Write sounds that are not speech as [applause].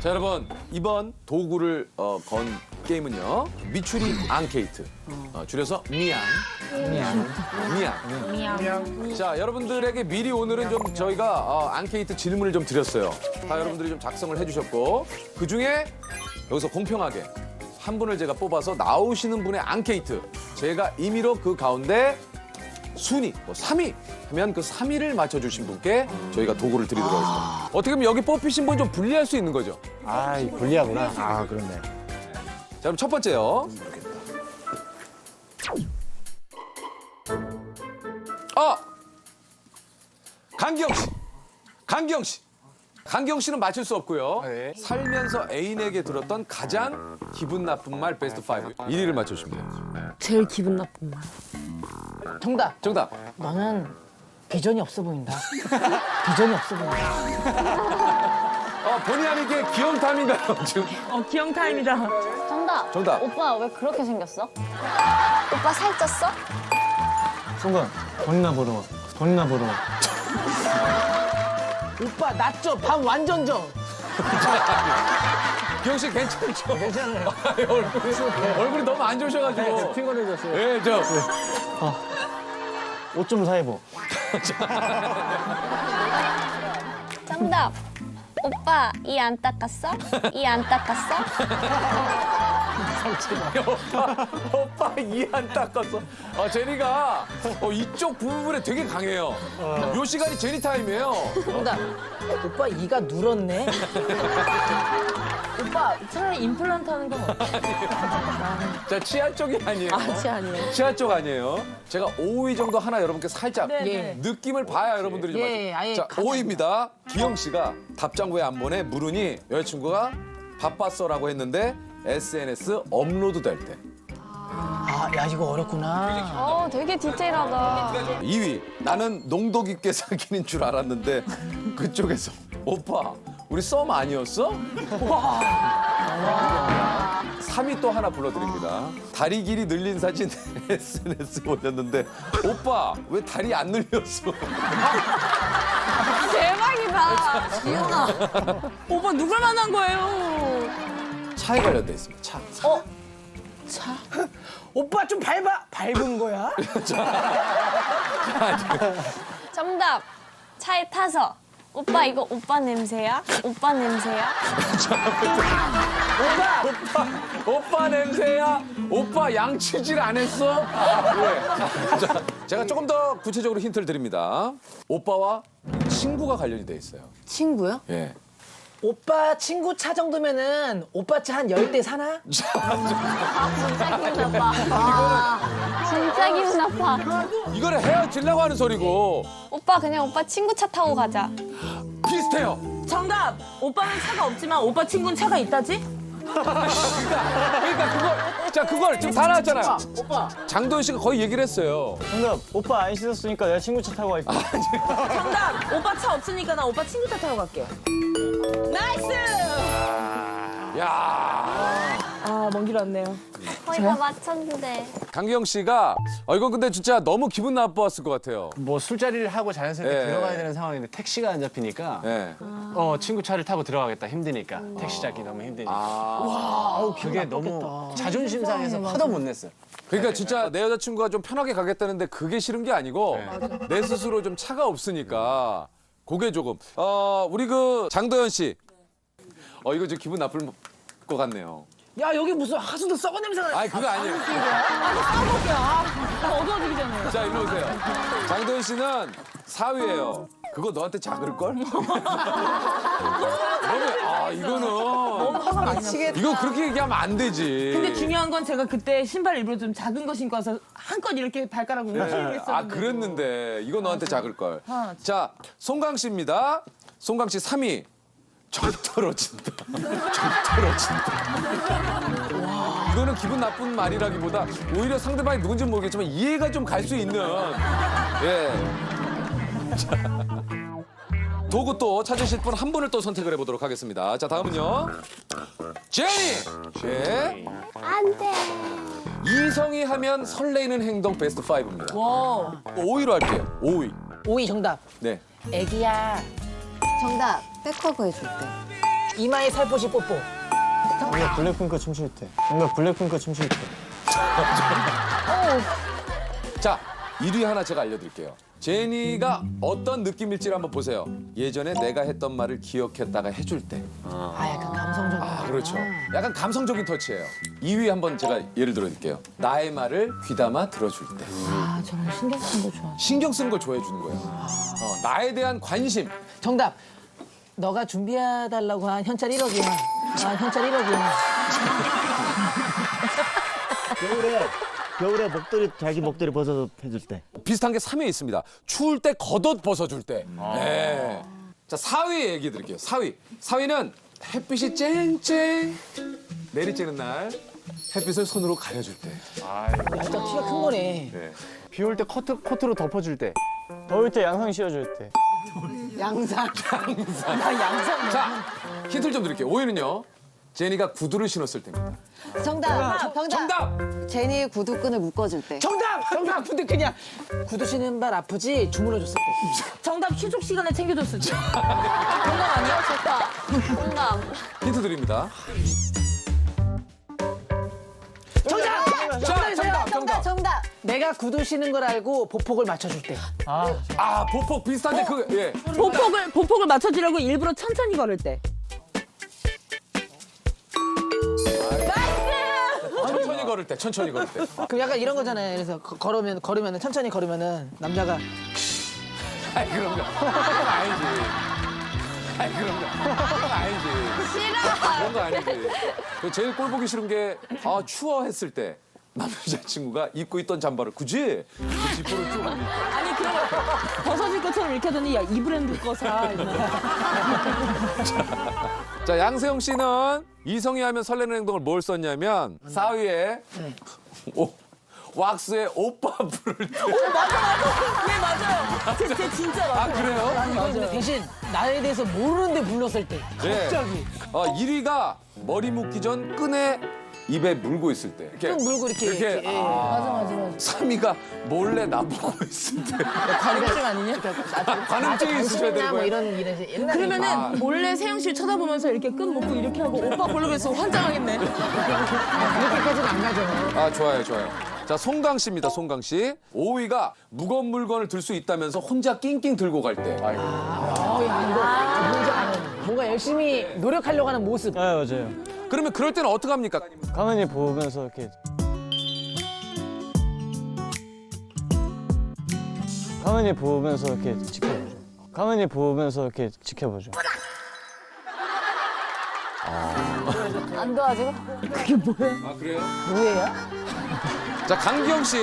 자 여러분 이번 도구를 어, 건 게임은요 미추리 앙케이트. 어, 줄여서 미앙 미앙 미앙 자 여러분들에게 미리 오늘은 좀 저희가 어, 앙케이트 질문을 좀 드렸어요. 다 여러분들이 좀 작성을 해주셨고 그 중에 여기서 공평하게 한 분을 제가 뽑아서 나오시는 분의 앙케이트. 제가 임의로 그 가운데 순위, 뭐 3위 하면 그 3위를 맞춰주신 분께 저희가 도구를 드리도록 하겠습니다. 어떻게 보면 여기 뽑히신 분좀 분리할 수 있는 거죠. 아, 이 불리하구나. 아, 그렇네. 자, 그럼 첫 번째요. 아! 강기영 씨. 강기영 씨. 강기영 씨는 맞출 수 없고요. 네. 살면서 애인에게 들었던 가장 기분 나쁜 말 베스트 5. 1위를 맞춰주시면 돼요. 제일 기분 나쁜 말. 정답. 정답. 너는 비전이 없어 보인다. 비전이 없어 보인다. 어, 본의 아니게 기영탐인가요, 지금? 어, 기영 타임이다. 정답. 정답. 오빠 왜 그렇게 생겼어? 오빠 살쪘어? 순간, 돈이나 벌어. 돈이나 벌어. 오빠 낮죠? 밤 완전 져. [laughs] 기영 씨 괜찮죠? 괜찮아요. 얼굴이, 얼굴이 너무 안 좋으셔가지고. 피곤해졌어요. 예, 저. 옷 좀 사입어. 정답. 오빠 이 안 닦았어? 이 안 닦았어? 오빠 이 안 닦았어. 아, 제니가 어, 이쪽 부분에 되게 강해요. 요 시간이 제니 타임이에요. 정답. 오빠 이가 누렇네. 오빠, 차라리 임플란트 하는 건 어때? [laughs] 자, 치아 쪽이 아니에요. 아, 치 아니에요. 치아 쪽 아니에요. 제가 5위 정도 하나 여러분께 살짝 네, 예. 네. 느낌을 봐야 여러분들이 좀 예, 아시죠. 아예 자, 가장- 5위입니다. 기영 씨가 답장 왜안 보내? 물으니 여자친구가 바빴어라고 했는데 SNS 업로드 될 때. 아, 야 이거 어렵구나. 어 되게 디테일하다. 2위 나는 농도 깊게 [laughs] 사귀는 줄 알았는데 그쪽에서 오빠 우리 썸 아니었어? [laughs] 3위 또 하나 불러드립니다. 다리 길이 늘린 사진 [laughs] SNS 올렸는데 오빠 왜 다리 안 늘렸어? 대박이다. 지훈아. 오빠 누굴 만난 거예요? 차에 관련돼 있습니다. 차. [laughs] 오빠 좀 밟아. 밟은 거야? 정답. 차에 타서. 오빠 이거 오빠 냄새야? 오빠 냄새야? 오빠 냄새야? 오빠 양치질 안 했어? 왜? 자, 제가 조금 더 구체적으로 힌트를 드립니다. 오빠와 친구가 관련이 돼 있어요. 친구요? 예. 오빠 친구 차 정도면은 오빠 차 한 열 대 사나? [laughs] 진짜 기분 나빠. 아, 진짜 기분 나빠. 이거를 헤어지려고 하는 소리고 오빠 그냥 오빠 친구 차 타고 가자. 비슷해요. 정답! 오빠는 차가 없지만 오빠 친구는 차가 있다지? 그러니까 그걸 자 그걸 지금 다 나왔잖아요. 오빠. 장도연 씨가 거의 얘기를 했어요. 정답, 오빠 안 씻었으니까 내가 친구 차 타고 갈게. 정답! 오빠 차 없으니까 나 오빠 친구 차 타고 갈게. 나이스! 야 아, 먼 길 왔네요. 거의 다 맞췄는데. 강기영 씨가 어 이건 근데 진짜 너무 기분 나빴을 것 같아요. 뭐 술자리를 하고 자연스럽게 예. 들어가야 되는 상황인데 택시가 안 잡히니까 예. 어 친구 차를 타고 들어가겠다 힘드니까 택시 잡기 너무 힘드니까 아 그게 너무 자존심 상해서 화도 못 냈어요. 그러니까 진짜 내 여자친구가 좀 편하게 가겠다는데 그게 싫은 게 아니고 내 스스로 좀 차가 없으니까 그게 조금 어 우리 그 장도연 씨. 어 이거 좀 기분 나쁠 것 같네요. 야 여기 무슨 하수도 썩은 냄새가 나. 아니 그거 아니에요. 나 어두워지기 전에. 자, 일로 오세요. 장도연 씨는 4위예요. 그거 너한테 작을걸? [laughs] 너무, 아, 이거는. 미치겠다. 이거 그렇게 얘기하면 안 되지. 근데 중요한 건 제가 그때 신발 일부러 좀 작은 거 신고 와서 한껏 이렇게 발가락 움직이고 네. 했었는데. 아, 그랬는데. 이거 너한테 작을 걸. 아, 자, 송강 씨입니다. 송강 씨 3위. 정 떨어진다. 정 떨어진다. 이거는 기분 나쁜 말이라기보다 오히려 상대방이 누군지 는 모르겠지만 이해가 좀 갈 수 있는. 예. 자, 도구 또 찾으실 분 한 분을 또 선택을 해보도록 하겠습니다. 자, 다음은요. 제니! 제 안 돼. 이성이 하면 설레이는 행동 베스트 5입니다. 와. 5위로 할게요. 5위. 오이 정답. 네. 애기야. 정답. 백허그 해줄 때. 이마에 살포시 뽀뽀. 뭔가 블랙핑크 춤출 때. 뭔가 블랙핑크 춤출 때. [laughs] 자, 1위 하나 제가 알려드릴게요. 제니가 어떤 느낌일지 한번 보세요. 예전에 내가 했던 말을 기억했다가 해줄 때. 아, 약간 감성적인. 아, 그렇죠. 약간 감성적인 터치예요. 2위 한번 제가 예를 들어드릴게요. 나의 말을 귀담아 들어줄 때. 아, 저는 신경 쓰는 거 좋아. 신경 쓰는 걸 좋아해 주는 거예요. 어, 나에 대한 관심. 정답. 너가 준비해달라고 한 현찰 1억이야. 아, 현찰 1억이야. 겨울에 겨울에 목도리 자기 목도리 벗어서 해줄 때. 비슷한 게 3위에 있습니다. 추울 때 겉옷 벗어줄 때. 네. 자, 4위 얘기 드릴게요. 4위. 4위는 햇빛이 쨍쨍 내리쬐는 날 햇빛을 손으로 가려줄 때. 진짜 키가 큰 거네. 비올 때 코트 코트로 덮어줄 때. 더울 때 양상 씌워줄 때. 양산. 양산. 나 양산. 자, 힌트를 좀 드릴게요. 5위는요. 제니가 구두를 신었을 때입니다. 정답. 정답. 정답! 제니의 구두끈을 묶어줄 때. 정답! 정답! 근데 그냥 구두 신은 발 아프지 주물러줬을 때. 정답 휴족 시간에 챙겨줬을 때. 정답 아니야? 좋다. 정답. 힌트 드립니다. 내가 구두 신은 걸 알고 보폭을 맞춰줄 때. 아, 아, 보폭 비슷한데 그 예. 보폭을 보폭을 맞춰주려고 일부러 천천히 걸을 때. 천천히 걸을 때, 천천히 걸을 때. 그 약간 이런 거잖아요. 그래서 거- 걸으면 걸으면 천천히 걸으면은 남자가 아이 그럼요. 그건 아니지. 아이 그럼요. 그건 아니지. 싫어. 그런 거 아니지. 그 제일 꼴 보기 싫은 게 아 추워 했을 때 남자친구가 입고 있던 잠바를 굳이 그 지퍼를 쭉 아니 그런 거 벗어질 것처럼 이렇게 하더니 야 이 브랜드 거 사. 이러면서. 자 양세형 씨는 이성이 하면 설레는 행동을 뭘 썼냐면 4위에 오, 왁스에 오빠 부를 때. 네 맞아요. 제, 제 진짜 맞아요. 아 그래요? 근데 대신 나에 대해서 모르는데 불렀을 때. 네. 갑자기. 어, 1위가 머리 묶기 전 끈에 입에 물고 있을 때. 이렇게 끈 물고 이렇게. 이렇게. 이렇게. 예. 맞아 맞아 맞아. 3위가 몰래 나보고 있을 때. 관음증 아니냐? 관음증이 있으셔야 되는 뭐 거예요. 이런 이런 옛날에 그러면은 몰래 세영 씨 쳐다보면서 이렇게 끈 묶고 이렇게 하고 오빠 보려고 해서 환장하겠네. 그렇게까지는 안 가죠. 아 좋아요 좋아요. 자 송강 씨입니다 송강 씨. 5위가 무거운 물건을 들 수 있다면서 혼자 낑낑 들고 갈 때. 어, 야 이거 뭔지 아는. 뭔가 열심히 노력하려고 하는 모습. 아 맞아요. 그러면 그럴 때는 어떻게 합니까? 가만히 보면서 이렇게. 가만히 보면서 이렇게 지켜보죠. 가만히 보면서 이렇게 지켜보죠. 안 도와주고. 아 그래요? 뭐예요? 자 강기영 씨